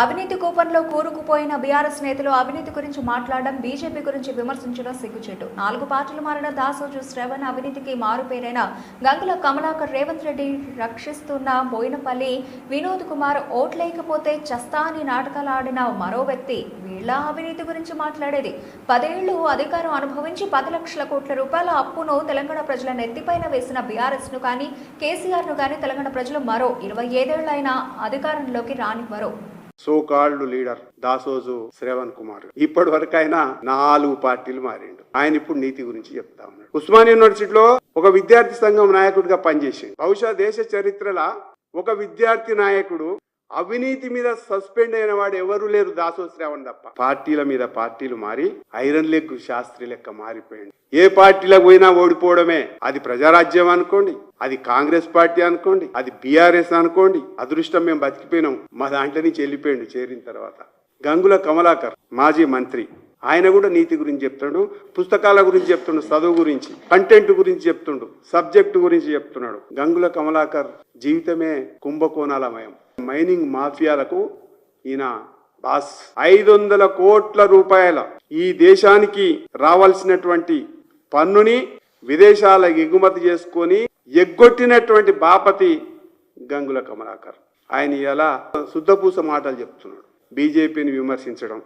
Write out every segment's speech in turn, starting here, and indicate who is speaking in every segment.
Speaker 1: అవినీతి కూపంలో కూరుకుపోయిన బీఆర్ఎస్ నేతలు అవినీతి గురించి మాట్లాడడం బీజేపీ గురించి విమర్శించడం సిగ్గుచేటు. నాలుగు పార్టీలు మారిన దాసోజు శ్రవణ్ అవినీతికి మారుపేరైన గంగుల కమలాకర్ రేవంత్ రెడ్డి రక్షిస్తున్న బోయినపల్లి వినోద్ కుమార్ ఓట్లేకపోతే చస్తా అని నాటకాలు ఆడిన మరో వ్యక్తి వీళ్ళ అవినీతి గురించి మాట్లాడేది. పదేళ్ళు అధికారం అనుభవించి పది లక్షల కోట్ల రూపాయల అప్పును తెలంగాణ ప్రజల నెత్తిపైన వేసిన బీఆర్ఎస్ను కానీ కేసీఆర్ను కానీ తెలంగాణ ప్రజలు మరో ఇరవై ఐదేళ్ళైనా అధికారంలోకి రానివ్వరు.
Speaker 2: So called leader Dasoju Shravan Kumar. ఇప్పటి వరకు ఆయన నాలుగు పార్టీలు మారిండు. ఆయన ఇప్పుడు నీతి గురించి చెప్తా ఉన్నాడు. ఉస్మాన్ యూనివర్సిటీలో ఒక విద్యార్థి సంఘం నాయకుడిగా పనిచేసింది బహుశా దేశ చరిత్రలో ఒక విద్యార్థి నాయకుడు అవినీతి మీద సస్పెండ్ అయిన వాడు ఎవరు లేరు దాసోశ్రావణ్ తప్ప. పార్టీల మీద పార్టీలు మారి ఐరన్ లెగ్ శాస్త్రి లెక్క మారిపోయింది. ఏ పార్టీలకు పోయినా ఓడిపోవడమే. అది ప్రజారాజ్యం అనుకోండి అది కాంగ్రెస్ పార్టీ అనుకోండి అది బీఆర్ఎస్ అనుకోండి అదృష్టం మేము బతికిపోయినాం. మా దాంట్లో నుంచి వెళ్ళిపోయాడు చేరిన తర్వాత. గంగుల కమలాకర్ మాజీ మంత్రి. ఆయన కూడా నీతి గురించి చెప్తాడు పుస్తకాల గురించి చెప్తుండు చదువు గురించి కంటెంట్ గురించి చెప్తుండు సబ్జెక్టు గురించి చెప్తున్నాడు. గంగుల కమలాకర్ జీవితమే కుంభకోణాలమయం మైనింగ్ మాఫియాలకు ఈయన బాస్. ఐదు వందల కోట్ల రూపాయల ఈ దేశానికి రావాల్సినటువంటి పన్నుని విదేశాల ఎగుమతి చేసుకొని ఎగ్గొట్టినటువంటి బాపతి గంగుల కమలాకర్. ఆయన ఇలా శుద్ధపూస మాటలు చెప్తున్నాడు. బీజేపీని విమర్శించడం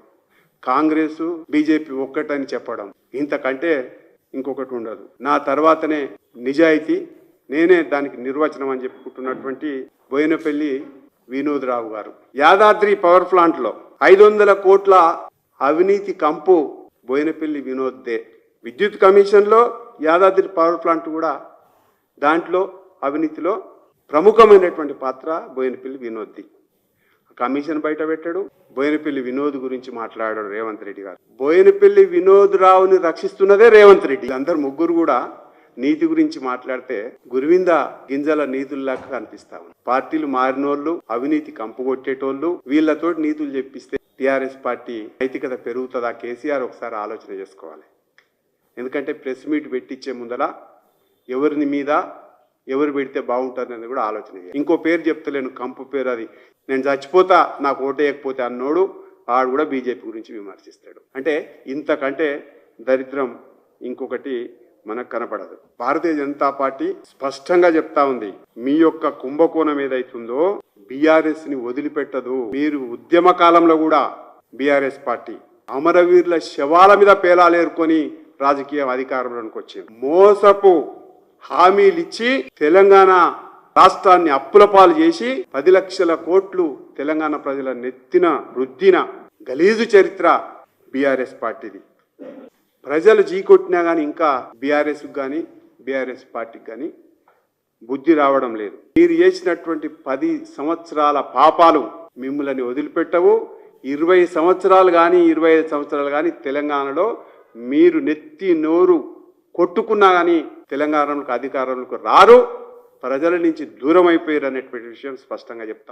Speaker 2: కాంగ్రెస్ బీజేపీ ఒక్కటని చెప్పడం ఇంతకంటే ఇంకొకటి ఉండదు. నా తర్వాతనే నిజాయితీ నేనే దానికి నిర్వచనం అని చెప్పుకుంటున్నటువంటి బోయినపల్లి వినోదరావు గారు. యాదాద్రి పవర్ ప్లాంట్లో ఐదు వందల కోట్ల అవినీతి కంపు బోయినపల్లి వినోద్దే విద్యుత్ కమిషన్లో యాదాద్రి పవర్ ప్లాంట్ కూడా దాంట్లో అవినీతిలో ప్రముఖమైనటువంటి పాత్ర బోయినపల్లి వినోద్ది కమిషన్ బయట పెట్టాడు. బోయినపల్లి వినోద్ గురించి మాట్లాడాడు రేవంత్ రెడ్డి గారు. బోయినపల్లి వినోద్ రావుని రక్షిస్తున్నదే రేవంత్ రెడ్డి. అందరు ముగ్గురు కూడా నీతి గురించి మాట్లాడితే గురువింద గింజల నీతుల్లాగా కనిపిస్తా ఉంది. పార్టీలు మారినోళ్ళు అవినీతి కంపు కొట్టేటోళ్ళు వీళ్ళతో నీతులు చెప్పిస్తే టిఆర్ఎస్ పార్టీ నైతికత పెరుగుతుందా? కేసీఆర్ ఒకసారి ఆలోచన చేసుకోవాలి. ఎందుకంటే ప్రెస్ మీట్ పెట్టించే ముందల ఎవరిని మీద ఎవరు పెడితే బాగుంటుందని కూడా ఆలోచన ఇంకో పేరు చెప్తలేను కంపు పేరు అది. నేను చచ్చిపోతా నాకు ఓటేయకపోతే అన్నోడు ఆడు కూడా బీజేపీ గురించి విమర్శిస్తాడు. అంటే ఇంతకంటే దరిద్రం ఇంకొకటి మనకు కనపడదు. భారతీయ జనతా పార్టీ స్పష్టంగా చెప్తా ఉంది. మీ యొక్క కుంభకోణం ఏదైతుందో బీఆర్ఎస్ని వదిలిపెట్టదు. మీరు ఉద్యమ కాలంలో కూడా బీఆర్ఎస్ పార్టీ అమరవీరుల శవాల మీద పేలాలేరుకొని రాజకీయ అధికారంలోనికి వచ్చింది. మోసపు హామీలు ఇచ్చి తెలంగాణ రాష్ట్రాన్ని అప్పుల పాలు చేసి పది లక్షల కోట్లు తెలంగాణ ప్రజల నెత్తిన రుద్దిన గలీజు చరిత్ర బీఆర్ఎస్ పార్టీది. ప్రజలు జీ కొట్టినా కానీ ఇంకా బీఆర్ఎస్ కానీ బీఆర్ఎస్ పార్టీకి కానీ బుద్ధి రావడం లేదు. మీరు చేసినటువంటి పది సంవత్సరాల పాపాలు మిమ్మల్ని వదిలిపెట్టవు. ఇరవై సంవత్సరాలు కానీ ఇరవై ఐదు సంవత్సరాలు కానీ తెలంగాణలో మీరు నెత్తి నోరు కొట్టుకున్నా కానీ తెలంగాణకు అధికారంలోకి రారు. ప్రజల నుంచి దూరం అయిపోయారు అనేటువంటి విషయం స్పష్టంగా చెప్తాం.